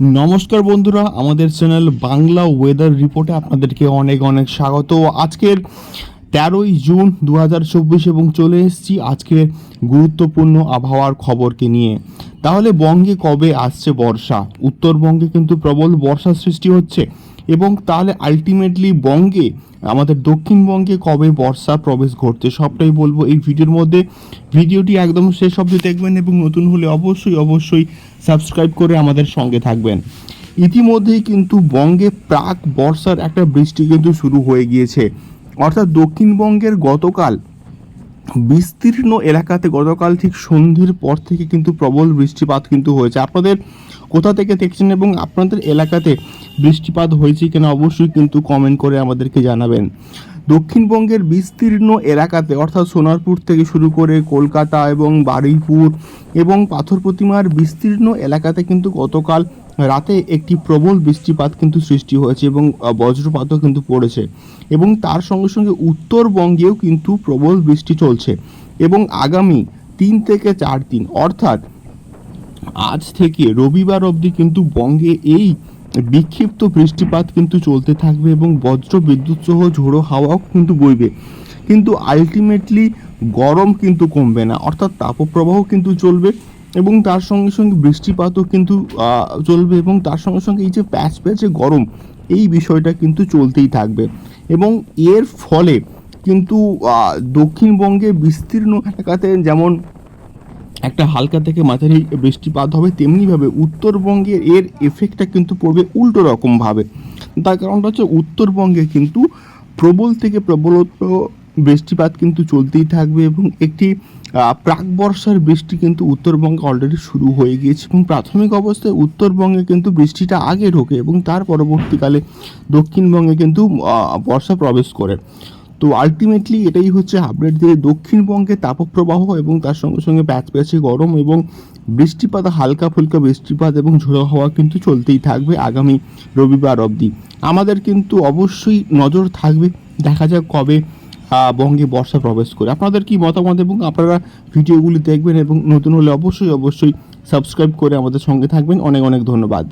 নমস্কার বন্ধুরা, আমাদের চ্যানেল বাংলা ওয়েদার রিপোর্টে আপনাদেরকে অনেক অনেক স্বাগত। আজকের তেরোই জুন দু হাজার চব্বিশ এবং চলে এসেছি আজকের গুরুত্বপূর্ণ আবহাওয়ার খবরকে নিয়ে। তাহলে বঙ্গে কবে আসছে বর্ষা? উত্তরবঙ্গে কিন্তু প্রবল বর্ষা সৃষ্টি হচ্ছে। এবং তাহলে আলটিমেটলি বঙ্গে, আমাদের দক্ষিণবঙ্গে কবে বর্ষা প্রবেশ ঘটছে সবটাই বলব এই ভিডিওর মধ্যে। ভিডিওটি একদম শেষ অবধি দেখবেন এবং নতুন হলে অবশ্যই অবশ্যই সাবস্ক্রাইব করে আমাদের সঙ্গে থাকবেন। ইতিমধ্যেই কিন্তু বঙ্গে প্রাক বর্ষার একটা বৃষ্টি কিন্তু শুরু হয়ে গিয়েছে। অর্থাৎ দক্ষিণবঙ্গের গতকাল বিস্তীর্ণ এলাকাতে গতকাল ঠিক সন্ধ্যের পর থেকে কিন্তু প্রবল বৃষ্টিপাত কিন্তু হয়েছে। আপনাদের কোথা থেকে দেখছেন এবং আপনাদের এলাকাতে বৃষ্টিপাত হয়েছে কিনা অবশ্যই কিন্তু কমেন্ট করে আমাদেরকে জানাবেন। দক্ষিণবঙ্গের বিস্তীর্ণ এলাকাতে অর্থাৎ সোনারপুর থেকে শুরু করে কলকাতা এবং বারুইপুর এবং পাথর প্রতিমার বিস্তীর্ণ এলাকাতে কিন্তু গতকাল রাতে একটি প্রবল বৃষ্টিপাত কিন্তু সৃষ্টি হয়েছে এবং বজ্রপাতও কিন্তু পড়েছে। এবং তার সঙ্গে সঙ্গে উত্তরবঙ্গেও কিন্তু প্রবল বৃষ্টি চলছে। এবং আগামী তিন থেকে চার দিন, অর্থাৎ আজ থেকে রবিবার অবধি কিন্তু বঙ্গে এই বিক্ষিপ্ত বৃষ্টিপাত কিন্তু চলতে থাকবে এবং বজ্র বিদ্যুৎ সহ ঝোড়ো হাওয়াও কিন্তু বইবে। কিন্তু আলটিমেটলি গরম কিন্তু কমবে না, অর্থাৎ তাপপ্রবাহ কিন্তু চলবে। এবং তার সঙ্গে সঙ্গে বৃষ্টিপাতও কিন্তু চলবে এবং তার সঙ্গে সঙ্গে এই যে প্যাচ প্যাচে গরম, এই বিষয়টা কিন্তু চলতেই থাকবে। এবং এর ফলে কিন্তু দক্ষিণবঙ্গে বিস্তীর্ণ এলাকাতে যেমন একটা হালকা থেকে মাঝারি বৃষ্টিপাত হবে, তেমনিভাবে উত্তরবঙ্গের এর এফেক্টটা কিন্তু পড়বে উল্টো রকমভাবে। তার কারণটা হচ্ছে উত্তরবঙ্গে কিন্তু প্রবল থেকে প্রবলতর বৃষ্টিপাত কিন্তু চলতেই থাকবে এবং একটি প্রাক বর্ষার বৃষ্টি কিন্তু উত্তরবঙ্গে অলরেডি শুরু হয়ে গিয়েছে এবং প্রাথমিক অবস্থায় উত্তরবঙ্গে কিন্তু বৃষ্টিটা আগে ঢোকে এবং তার পরবর্তীকালে দক্ষিণবঙ্গে কিন্তু বর্ষা প্রবেশ করে। তো আলটিমেটলি এটাই হচ্ছে আপডেট দিয়ে দক্ষিণবঙ্গে তাপপ্রবাহ এবং তার সঙ্গে সঙ্গে প্যাচ প্যাচে গরম এবং বৃষ্টিপাত, হালকা ফুলকা বৃষ্টিপাত এবং ঝোড়ো হাওয়া কিন্তু চলতেই থাকবে আগামী রবিবার অবধি। আমাদের কিন্তু অবশ্যই নজর থাকবে। দেখা যাক কবে বঙ্গে বর্ষা প্রবেশ করে। আপনাদের কি মতামত এবং আপনারা ভিডিওগুলি দেখবেন এবং নতুন হলে অবশ্যই অবশ্যই সাবস্ক্রাইব করে আমাদের সঙ্গে থাকবেন। অনেক অনেক ধন্যবাদ।